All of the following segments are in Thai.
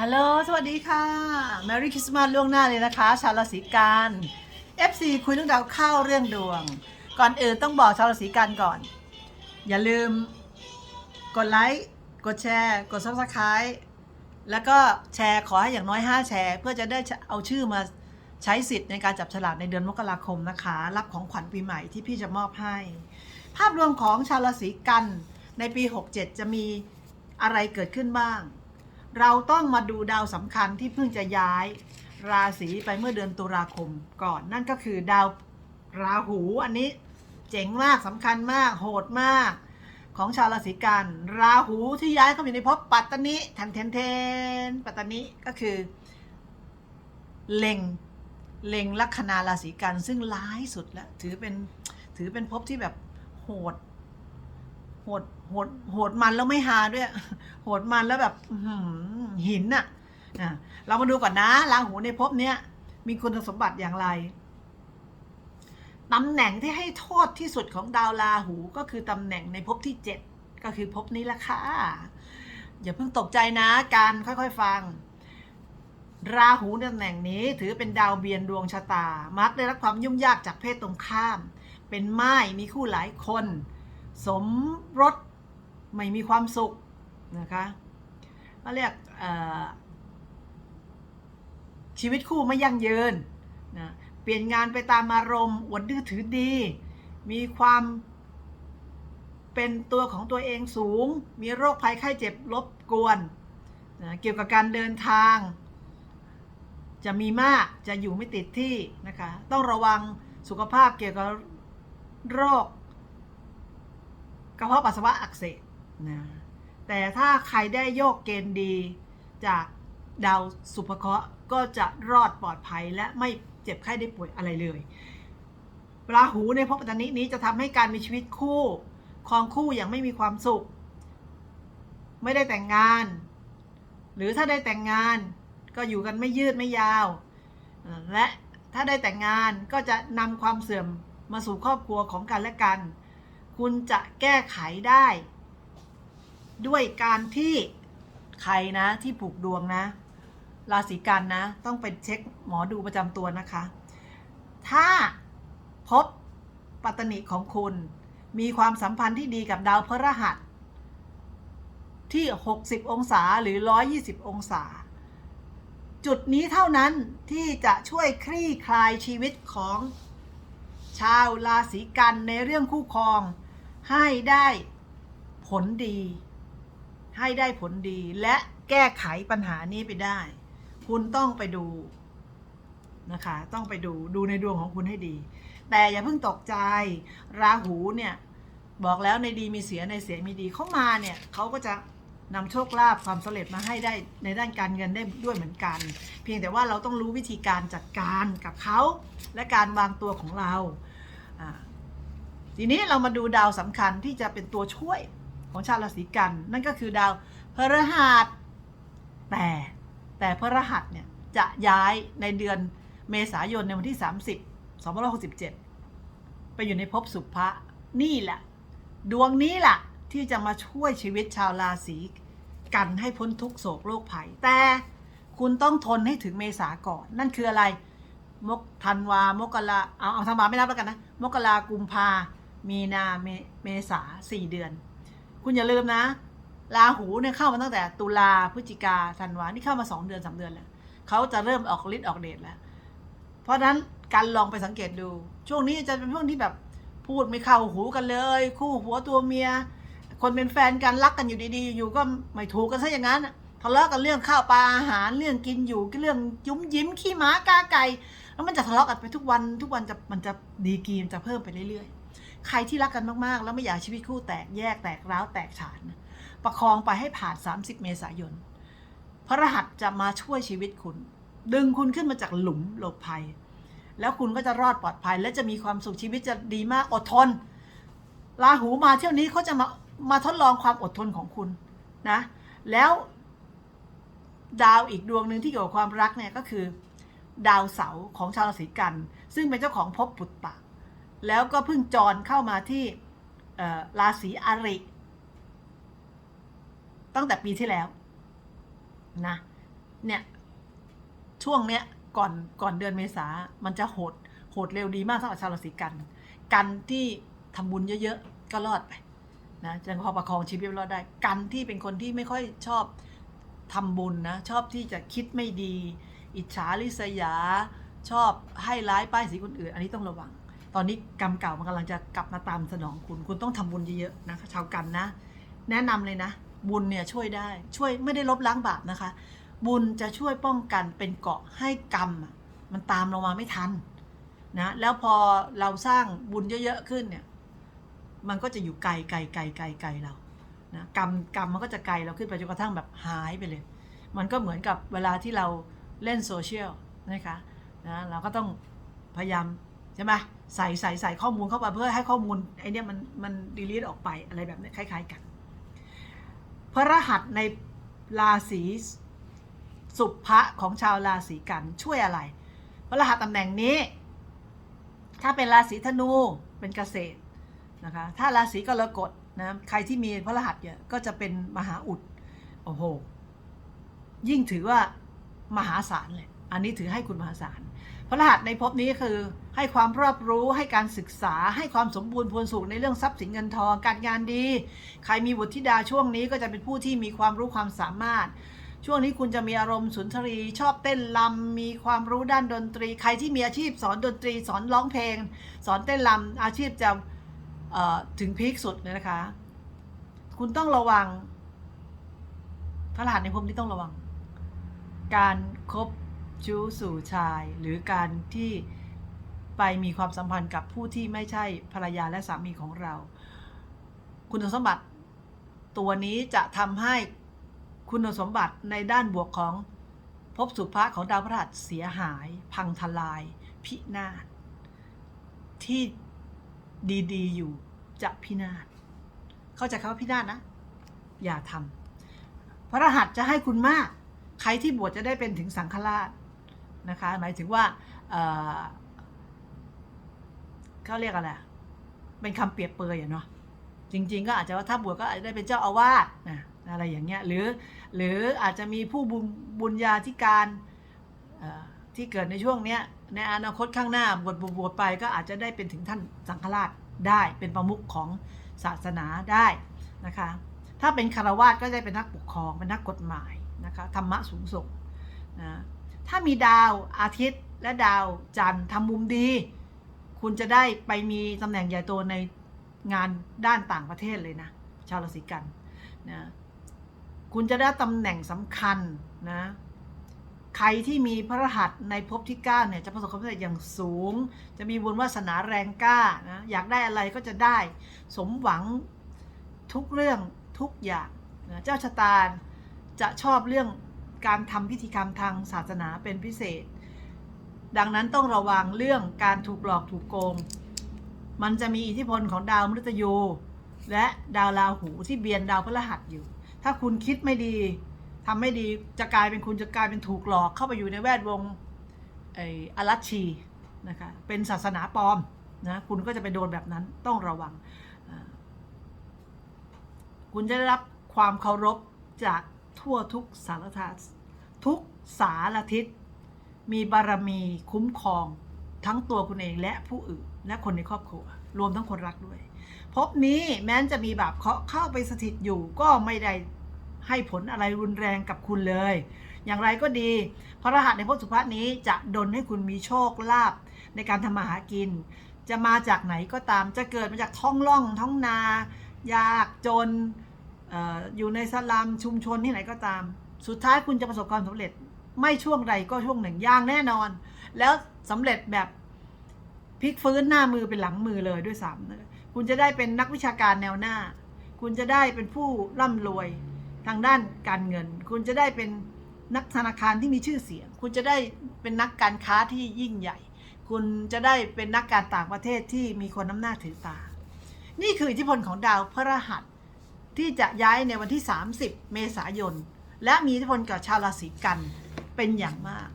ฮัลโหล สวัสดีค่ะ Merry Christmas ล่วงหน้าเลยนะคะ ชาวราศีกัน FC คุยเรื่องดาวเข้าเรื่องดวง ก่อนอื่นต้องบอกชาวราศีกันก่อน อย่าลืมกดไลค์ กดแชร์ กด Subscribe แล้วก็แชร์ขอให้อย่างน้อย 5 แชร์ เพื่อจะได้เอาชื่อมาใช้สิทธิ์ในการจับฉลากในเดือนมกราคมนะคะ รับของขวัญปีใหม่ที่พี่จะมอบให้ ภาพรวมของชาวราศีกันในปี 67 จะมีอะไรเกิดขึ้นบ้าง เราต้องมาดูดาวสำคัญที่เพิ่งจะย้ายราศีไปเมื่อเดือนตุลาคมก่อน นั่นก็คือดาวราหูอันนี้เจ๋งมากสำคัญมาก โหดมาก ของชาวราศีกันราหูที่ย้ายเข้ามาอยู่ในภพปัตตานิทันเทนเทนปัตตานิก็คือเล็งเล็งลัคนาราศีกันซึ่งร้ายสุดแล้วถือเป็นถือเป็นภพที่แบบโหด โหดโหดโหดมันแล้วไม่ฮาด้วย โหดมันแล้วแบบหินอะ่ะเรามาดูก่อนนะราหูในภพเนี้ยมีคุณสมบัติอย่างไรตำแหน่งที่ให้โทษที่สุดของดาวราหูก็คือตำแหน่งในภพที่เจ็ดก็คือภพนี้ละค่ะ อย่าเพิ่งตกใจนะการค่อยๆฟัง ราหูในตำแหน่งนี้ถือเป็นดาวเบียนดวงชะตา มักได้รับความยุ่งยากจากเพศตรงข้าม เป็นไม้มีคู่หลายคน สมรสไม่มีความสุขนะคะก็เรียกชีวิตคู่ไม่ยั่งยืนนะเปลี่ยนงานไปตามอารมณ์อวดดื้อถือดี มีความเป็นตัวของตัวเองสูง มีโรคภัยไข้เจ็บรบกวนนะเกี่ยวกับการเดินทาง จะมีมากจะอยู่ไม่ติดที่นะคะต้องระวังสุขภาพเกี่ยวกับโรค กระเพาะปัสสาวะอักเสบนะแต่ถ้าใครได้โยกเกณฑ์ดีจากดาวสุภเคราะห์ก็จะรอดปลอดภัยและไม่เจ็บไข้ได้ป่วยอะไรเลยราหูในภพปัตตนินี้จะทำให้การมีชีวิตคู่ครองคู่อย่างไม่มีความสุข ไม่ได้แต่งงาน หรือถ้าได้แต่งงานก็อยู่กันไม่ยืดไม่ยาว และถ้าได้แต่งงานก็จะนำความเสื่อมมาสู่ครอบครัวของกันและกัน คุณจะแก้ไขได้ ด้วยการที่ใครนะที่ผูกดวงนะ ราศีกันนะ ต้องไปเช็คหมอดูประจำตัวนะคะ ถ้าพบปัตตนิของคุณ มีความสัมพันธ์ที่ดีกับดาวพฤหัส ที่ 60 องศาหรือ 120 องศา จุดนี้เท่านั้นที่จะช่วยคลี่คลายชีวิตของชาวราศีกันในเรื่องคู่ครอง ให้ได้ผลดี ให้ได้ผลดีและแก้ไขปัญหานี้ไปได้ คุณต้องไปดูนะคะ ต้องไปดูดูในดวงของคุณให้ดี แต่อย่าเพิ่งตกใจราหูเนี่ยบอกแล้วในดีมีเสียในเสียมีดีเข้ามาเนี่ยเขาก็จะนำโชคลาภความสำเร็จมาให้ได้ในด้านการเงินได้ด้วยเหมือนกัน เพียงแต่ว่าเราต้องรู้วิธีการจัดการกับเขาและการวางตัวของเราอ่า ทีนี้เรามาดูดาวสำคัญที่จะเป็นตัวช่วยของชาวราศีกัน นั่นก็คือดาวพฤหัสแต่แต่พฤหัสเนี่ยจะย้ายในเดือนเมษายนในวันที่ 30 2567 ไปอยู่ในภพสุภะนี่แหละ ดวงนี้แหละที่จะมาช่วยชีวิตชาวราศีกันให้พ้นทุกโศกโรคภัย แต่คุณต้องทนให้ถึงเมษาก่อน นั่นคืออะไร มกธันวามกราเอาเอาธันวาไม่นับแล้วกันนะ มกรากุมภา มีนาเมเมษาสี่เดือน คุณอย่าลืมนะราหูเนี่ยเข้ามาตั้งแต่ตุลาพฤศจิกาธันวานี่เข้ามาสองเดือนสามเดือนแล้วเขาจะเริ่มออกฤทธิ์ออกเดชแล้ว เพราะฉะนั้นการลองไปสังเกตดู ช่วงนี้จะเป็นช่วงที่แบบพูดไม่เข้าหูกันเลย คู่หัวตัวเมีย คนเป็นแฟนกันรักกันอยู่ดีๆ อยู่ก็ไม่ถูกกันซะอย่างนั้นทะเลาะกันเรื่องข้าวปลาอาหารเรื่องกินอยู่เรื่องยุ้มยิ้มขี้หมากาไก่แล้วมันจะทะเลาะกันไปทุกวันทุกวันจะมันจะดีกรีมจะเพิ่มไปเรื่อย ใครที่รักกันมากๆ แล้วไม่อยากชีวิตคู่แตกแยกแตกร้าวแตกฉาน ประคองไปให้ผ่าน 30 เมษายน พระรหัสจะมาช่วยชีวิตคุณ ดึงคุณขึ้นมาจากหลุมหลบภัย แล้วคุณก็จะรอดปลอดภัย และจะมีความสุขชีวิตจะดีมากอดทนราหูมาเที่ยวนี้เขาจะมามาทดลองความอดทนของคุณนะ แล้วดาวอีกดวงหนึ่งที่เกี่ยวกับความรักเนี่ยก็คือ ดาวเสาร์ของชาวราศีกัน ซึ่งเป็นเจ้าของภพปุตตะ แล้วก็เพิ่งจรเข้ามาที่ราศีอริ ตั้งแต่ปีที่แล้วนะเนี่ยช่วงเนี้ยก่อนก่อนเดือนเมษามันจะโหดโหดเร็วดีมากสำหรับชาวราศีกัน กันที่ทำบุญเยอะๆ ก็รอดไปนะจะพอประคองชีวิตรอดได้ กันที่เป็นคนที่ไม่ค่อยชอบทำบุญนะ ชอบที่จะคิดไม่ดี อิจฉาริษยา ชอบให้ร้ายป้ายสีคนอื่น อันนี้ต้องระวัง ตอนนี้กรรมเก่ามันกำลังจะกลับมาตามสนองคุณ คุณต้องทำบุญเยอะๆนะคะชาวกันนะ แนะนำเลยนะ บุญเนี่ยช่วยได้ ช่วยไม่ได้ลบล้างบาปนะคะ บุญจะช่วยป้องกันเป็นเกาะให้กรรม มันตามเรามาไม่ทันนะแล้วพอเราสร้างบุญเยอะๆขึ้นเนี่ยมันก็จะอยู่ไกลไกลไกลไกลไกลเรานะกรรมกรรมมันก็จะไกลเราขึ้นไปจนกระทั่งแบบหายไปเลย มันก็เหมือนกับเวลาที่เราเล่นโซเชียลนะคะนะเราก็ต้องพยายาม ใช่ไหมใส่ใส่ใส่ข้อมูลเข้าไปเพื่อให้ข้อมูลไอเนี้ยมันมันดีลีทออกไปอะไรแบบนี้คล้าย ๆกัน พระรหัสในราศีสุภะของชาวราศีกันช่วยอะไร พระรหัสตำแหน่งนี้ ถ้าเป็นราศีธนูเป็นเกษตรนะคะถ้าราศีกรกฎนะใครที่มีพระรหัสเนี่ยก็จะเป็นมหาอุดโอ้โหยิ่งถือว่ามหาศาลเลยอันนี้ถือให้คุณมหาศาล พระรหัสในภพนี้คือให้ความรอบรู้ให้การศึกษา ให้ความสมบูรณ์พูนสุขในเรื่องทรัพย์สินเงินทองการงานดี ใครมีบุตรธิดาช่วงนี้ก็จะเป็นผู้ที่มีความรู้ความสามารถ ช่วงนี้คุณจะมีอารมณ์สุนทรี ชอบเต้นรำมีความรู้ด้านดนตรี ใครที่มีอาชีพสอนดนตรี สอนร้องเพลง สอนเต้นรำอาชีพจะถึงพีคสุดเลยนะคะ คุณต้องระวังพระรหัสในภพนี้ต้องระวัง การคบ ชู้สู่ชาย หรือการที่ไปมีความสัมพันธ์กับผู้ที่ไม่ใช่ภรรยาและสามีของเรา คุณสมบัติ ตัวนี้จะทำให้คุณสมบัติในด้านบวกของภพสุภะของดาวพฤหัสเสียหาย พังทลาย พินาศที่ดี ๆ อยู่จะพินาศเข้าใจคำว่าพินาศนะ อย่าทำพระรหัสจะให้คุณมาก ใครที่บวชจะได้เป็นถึงสังฆราช นะคะหมายถึงว่าเขาเรียกอะไรเป็นคำเปรียบเปรยอะเนาะจริง ๆ ก็อาจจะว่าถ้าบวชก็อาจจะได้เป็นเจ้าอาวาสนะอะไรอย่างเงี้ยหรือหรืออาจจะมีผู้บุญบุญญาธิการที่เกิดในช่วงเนี้ยในอนาคตข้างหน้าบวชบวชบวชไปก็อาจจะได้เป็นถึงท่านสังฆราชได้เป็นประมุขของศาสนาได้นะคะถ้าเป็นคารวาสก็จะเป็นนักปกครองเป็นนักกฎหมายนะคะธรรมะสูงส่งนะ ถ้ามีดาวอาทิตย์และดาวจันทร์ทำมุมดี คุณจะได้ไปมีตำแหน่งใหญ่โตในงานด้านต่างประเทศเลยนะ ชาวราศีกันนะคุณจะได้ตำแหน่งสำคัญนะใครที่มีพระรหัสในภพที่9เนี่ยจะประสบความสำเร็จอย่างสูง จะมีบุญวาสนาแรงกล้านะอยากได้อะไรก็จะได้สมหวังทุกเรื่องทุกอย่างนะเจ้าชะตาจะชอบเรื่อง การทำพิธีกรรมทางศาสนาเป็นพิเศษ ดังนั้นต้องระวังเรื่องการถูกหลอกถูกโกง มันจะมีอิทธิพลของดาวมฤตยูและดาวราหูที่เบียนดาวพฤหัสอยู่ ถ้าคุณคิดไม่ดีทำไม่ดีจะกลายเป็นคุณจะกลายเป็นถูกหลอกเข้าไปอยู่ในแวดวงไอ้อลัชชีนะคะเป็นศาสนาปลอมนะคุณก็จะไปโดนแบบนั้นต้องระวัง คุณจะได้รับความเคารพจาก ทั่วทุกสารทัศทุกสารทิศ มีบารมีคุ้มครอง ทั้งตัวคุณเองและผู้อื่น และคนในครอบครัว รวมทั้งคนรักด้วยภพนี้แม้นจะมีบาปเคาะเข้าไปสถิตอยู่ก็ไม่ได้ให้ผลอะไรรุนแรงกับคุณเลย อย่างไรก็ดี พระรหัสในภพสุภาษนี้จะดลให้คุณมีโชคลาภในการทำมาหากิน จะมาจากไหนก็ตาม จะเกิดมาจากท้องร่องท้องนา ยากจน อยู่ในสลัมชุมชนที่ไหนก็ตาม สุดท้ายคุณจะประสบความสำเร็จ ไม่ช่วงใดก็ช่วงหนึ่งอย่างแน่นอน แล้วสำเร็จแบบพลิกฟื้นหน้ามือเป็นหลังมือเลยด้วยซ้ำคะคุณจะได้เป็นนักวิชาการแนวหน้า คุณจะได้เป็นผู้ร่ำรวยทางด้านการเงิน คุณจะได้เป็นนักธนาคารที่มีชื่อเสียง คุณจะได้เป็นนักการค้าที่ยิ่งใหญ่ คุณจะได้เป็นนักการต่างประเทศที่มีคนน้ำหน้าถือตา นี่คืออิทธิพลของดาวพฤหัส ที่จะย้ายในวันที่ 30 เมษายน และมีอิทธิพลกับชาวราศีกันเป็นอย่างมาก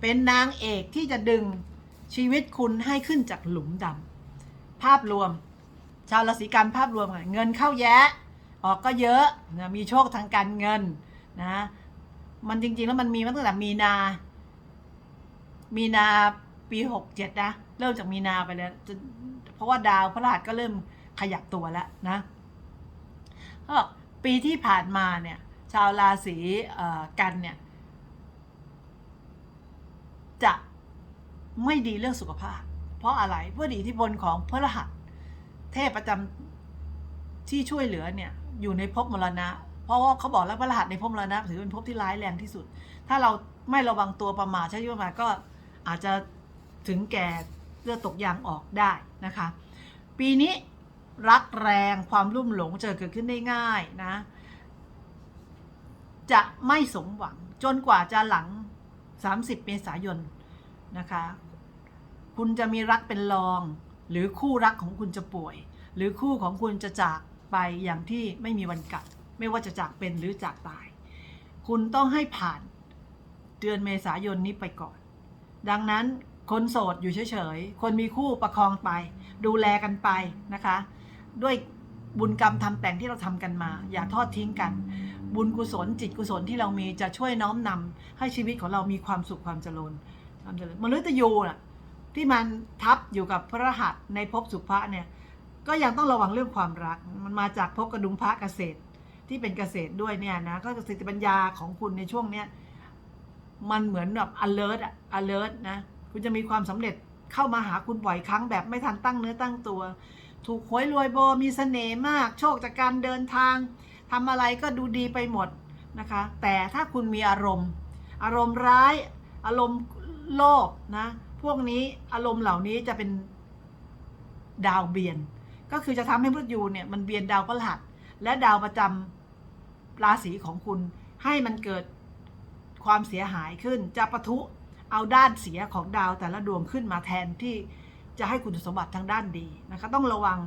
เป็นนางเอกที่จะดึงชีวิตคุณให้ขึ้นจากหลุมดำภาพรวม ชาวราศีกันภาพรวมเงินเข้าแยะ ออกก็เยอะนะมีโชคทางการเงินนะมันจริงๆแล้วมันมีมาตั้งแต่มีนา มีนาปีหกเจ็ดนะ เริ่มจากมีนาไปแล้วเพราะว่าดาวพระราชก็เริ่มขยับตัวแล้วนะ บอกปีที่ผ่านมาเนี่ยชาวราศีกันเนี่ยจะไม่ดีเรื่องสุขภาพ เพราะอะไรเพราะอิทธิพลของพระรหัส เทพประจำที่ช่วยเหลือเนี่ยอยู่ในภพมรณะ เพราะว่าเขาบอกแล้วพระรหัสในภพมรณะถือเป็นภพที่ร้ายแรงที่สุด ถ้าเราไม่ระวังตัวประมาทใช้ชีวิตมาก็อาจจะถึงแก่เลือดตกยางออกได้นะคะ ปีนี้ รักแรงความรุ่มหลงจะเกิดขึ้นได้ง่ายนะ จะไม่สมหวังจนกว่าจะหลัง 30 เมษายนนะคะ คุณจะมีรักเป็นรอง หรือคู่รักของคุณจะป่วย หรือคู่ของคุณจะจากไปอย่างที่ไม่มีวันกลับ ไม่ว่าจะจากเป็นหรือจากตาย คุณต้องให้ผ่านเดือนเมษายนนี้ไปก่อน ดังนั้นคนโสดอยู่เฉยๆ คนมีคู่ประคองไป ดูแลกันไปนะคะ ด้วยบุญกรรมทำแต่งที่เราทำกันมา อย่าทอดทิ้งกัน บุญกุศลจิตกุศลที่เรามีจะช่วยน้อมนำให้ชีวิตของเรามีความสุขความเจริญความเจริญมฤตยูน่ะที่มันทับอยู่กับพระรหัสในภพสุภะเนี่ยก็ยังต้องระวังเรื่องความรัก มันมาจากภพกระดุมพระเกษตรที่เป็นเกษตรด้วยเนี่ยนะก็สติปัญญาของคุณในช่วงเนี้ยมันเหมือนแบบ alert อะ alert นะคุณจะมีความสำเร็จเข้ามาหาคุณบ่อยครั้งแบบไม่ทันตั้งเนื้อตั้งตัว ถูกหวยรวยโบมีเสน่ห์มาก โชคจากการเดินทางทำอะไรก็ดูดีไปหมดนะคะ แต่ถ้าคุณมีอารมณ์ อารมณ์ร้าย อารมณ์โลภนะ พวกนี้อารมณ์เหล่านี้จะเป็นดาวเบียน ก็คือจะทำให้พฤยูเนี่ยมันเบียนดาวพฤหัส และดาวประจำราศีของคุณ ให้มันเกิดความเสียหายขึ้น จะปะทุเอาด้านเสียของดาวแต่ละดวงขึ้นมาแทนที่ จะให้คุณสมบัติทางด้านดีนะคะต้องระวัง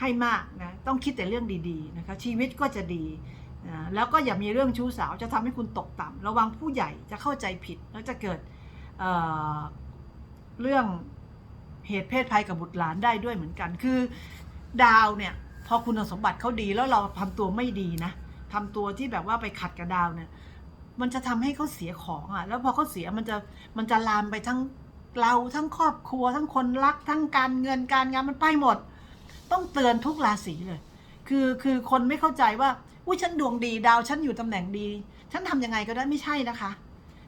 ให้มากนะต้องคิดแต่เรื่องดีๆนะคะชีวิตก็จะดีนะแล้วก็อย่ามีเรื่องชู้สาวจะทำให้คุณตกต่ำระวังผู้ใหญ่จะเข้าใจผิด แล้วจะเกิดเเรื่องเหตุเพศภัยกับบุตรหลานได้ด้วยเหมือนกัน คือดาวเนี่ยพอคุณสมบัติเขาดีแล้วเราทำตัวไม่ดีนะทำตัวที่แบบว่าไปขัดกับดาวเนี่ยมันจะทำให้เขาเสียของอะแล้วพอเขาเสียมันจะมันจะลามไปทั้ง เราทั้งครอบครัวทั้งคนรักทั้งการเงินการงานมันไปหมด ต้องเตือนทุกราศีเลย คือคือคนไม่เข้าใจว่าอุ้ยฉันดวงดีดาวฉันอยู่ตำแหน่งดี ฉันทำยังไงก็ได้ไม่ใช่นะคะ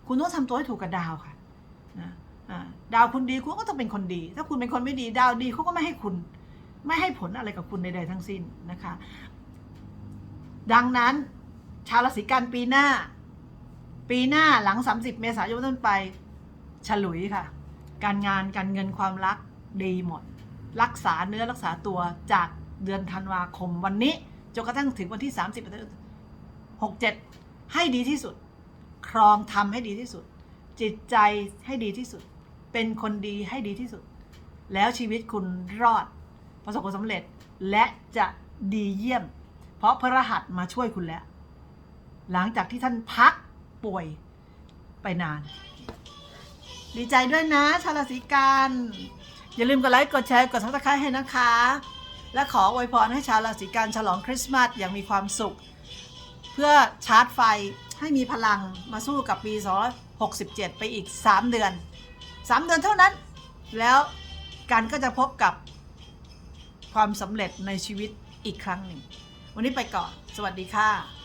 คุณต้องทำตัวให้ถูกกับดาวค่ะนะอ่าดาวคุณดีคุณก็ต้องเป็นคนดี ถ้าคุณเป็นคนไม่ดีดาวดีเขาก็ไม่ให้คุณ ไม่ให้ผลอะไรกับคุณใดๆทั้งสิ้นนะคะ ดังนั้นชาวราศีกันปีหน้า ปีหน้าหลัง 30 เมษายนต้นไป ฉลุยค่ะ การงานการเงินความรักดีหมด รักษาเนื้อรักษาตัวจากเดือนธันวาคมวันนี้จนกระทั่งถึงวันที่ 30 67 ให้ดีที่สุด ครองทำให้ดีที่สุด จิตใจให้ดีที่สุด เป็นคนดีให้ดีที่สุด แล้วชีวิตคุณรอด ประสบความสำเร็จและจะดีเยี่ยม เพราะพระรหัสมาช่วยคุณแล้ว หลังจากที่ท่านพักป่วยไปนาน ดีใจด้วยนะชาวราศีกัน อย่าลืมกดไลค์กดแชร์กดซับสไครต์ให้นะคะ และขออวยพรให้ชาวราศีกันฉลองคริสต์มาสอย่างมีความสุข เพื่อชาร์จไฟให้มีพลังมาสู้กับปี267 ไปอีก 3 เดือน 3 เดือนเท่านั้น แล้วกันก็จะพบกับความสำเร็จในชีวิตอีกครั้งหนึ่ง วันนี้ไปก่อน สวัสดีค่ะ